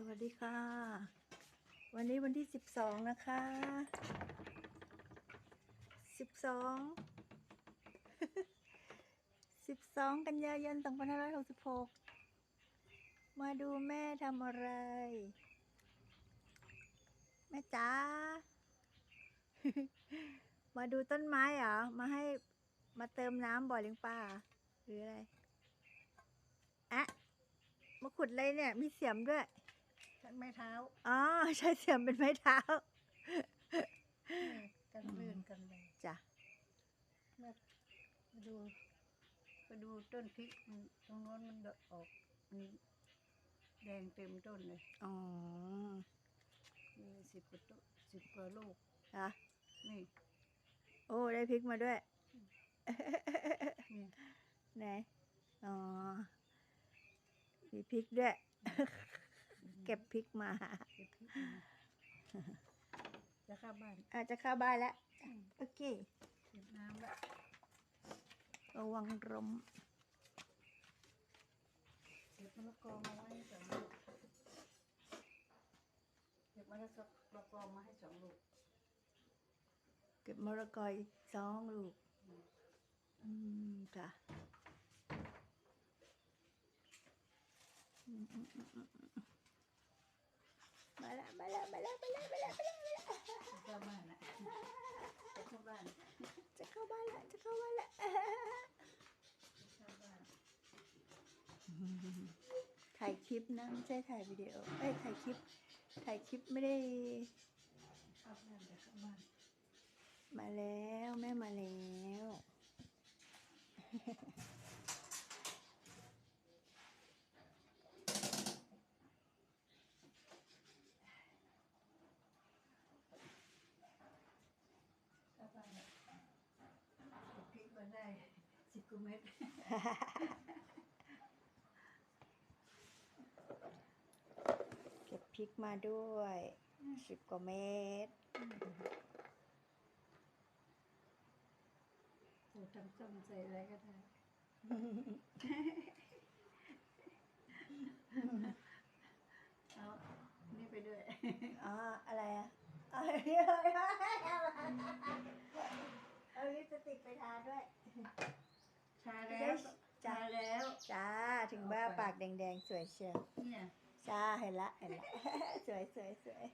สวัสดีค่ะ วันนี้วันที่สิบสองนะคะสิบสองสิบสองกันยายนสองพันห้าร้อยหกสิบหกมาดูแม่ทำอะไร แม่จ๋ามาดูต้นไม้เหรอ มาให้มาเติมน้ำบ่อเลี้ยงปลาหรืออะไรอะมาขุดอะไรเนี่ย มีเสียมด้วย ไม้เท้าอ๋อใช้เสียมเป็นไม้เท้านี่กันลื่นกันเลยจ้ะมามาดูมาดูต้นพริกมันตรงโน้นมันดอกออกมันแดงเต็มต้นเลยอ๋อมีสิบกว่าต้นสิบกว่าลูกเหรอนี่โอ้ได้พริกมาด้วยนี่ไหนอ๋อมีพริกด้วย เก็บพริกมาเก็บพริกมาจะเข้าบ้านอาจจะเข้าบ้านแล้ว โอเคเก็บน้ำละระวังลมเก็บมะละกอมาไว้สองลูกเก็บมะละกอมะละกอมาให้สองลูก เก็บมะละกออีกสองลูก อืมจ้ะอืมอืมอืมอืมอืมมา แล้วมาแล้วมาแล้วมาแล้วมาแล้วมาแล้วมาแล้วจะเข้าบ้านละจะเข้าบ้าน จะเข้าบ้านแล้วจะเข้าบ้านแล้วจะเข้าบ้านถ่ายคลิปนะไม่ใช่ถ่ายวิดีโอเอ้ยถ่ายคลิปถ่ายคลิปไม่ได้ เข้าบ้านจะเข้าบ้าน มาแล้วแม่มาแล้ว เข้าบ้านละเก็บพริกมาได้ สิบกว่าเม็ดเก็บพริกมาด้วยสิบกว่าเมตรสูตรทำส้มใส่อะไรก็ได้เอานี่ไปด้วยอ๋ออะไรอะเอาอันนี้เลยเอาลิปสติกไปทาด้วย ชาแล้วจ้ะชาแล้วจ้าถึงบ้าปากแดงๆ สวยเชียวเนี่ยจ้าเห็นละเห็นละสวยสวยสวย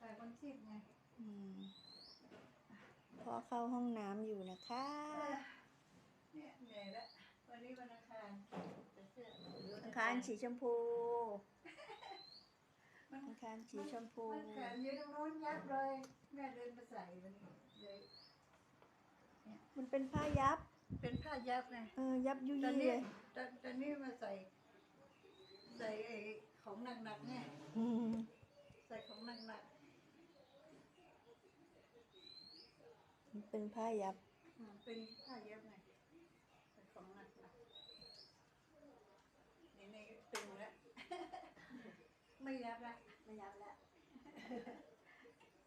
ปากคนชีพไงอืมพอเข้าห้องน้ำอยู่นะคะ เนี่ยเหนื่อยแล้ววันนี้วันอังคารจะเสื้อหรืออังคารสีชมพูมันอังคารสีชมพูมันแขนอยู่ตรงโน้นยับเลยแม่เดินมาใส่มันเลย มันเป็นผ้ายับ เป็นผ้ายับไงเออ ยับยุตอนยี่นี้เลยตอนตอนนี้มาใส่ ใส่ไอ้ของหนักๆเนี่ยอืมใส่ของหนักมันเป็นผ้ายับ ๆอืมเป็นผ้าเย็บไงใส่ของหนักๆนี่นี่ตึงแล้ว ไม่ยับละไม่ยับแล้ว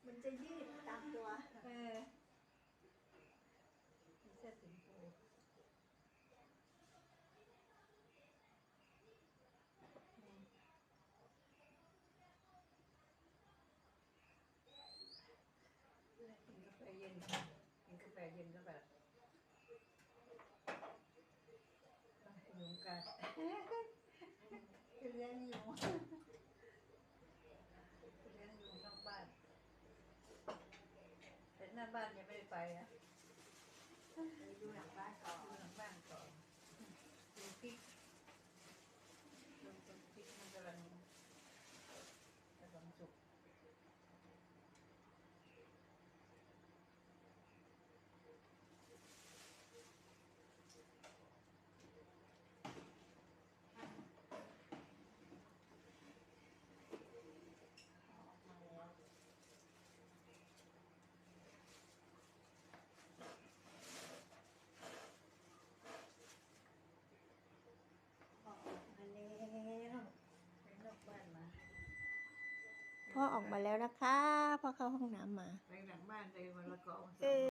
มันจะยืดตามตัว เออมีเสื้อสีชมพูอืมแล้วกินกาแฟเย็นกินกาแฟเย็นก็แบบยุงกัดเลี้ยงยุงเลี้ยงยุงนอกบ้านแต่หน้าบ้านยังไม่ได้ไปนะไปดูหลังบ้านก่อนดูหลังบ้านก่อนดูพริกดูต้นพริกมันกำลังกำลังสุกเอาออกมาแล้ว ออกมาแล้ว ไปนอกบ้านมา พ่อออกมาแล้วนะคะ พ่อเข้าห้องน้ำมา ไปหลังบ้านเลยวันละกองเออ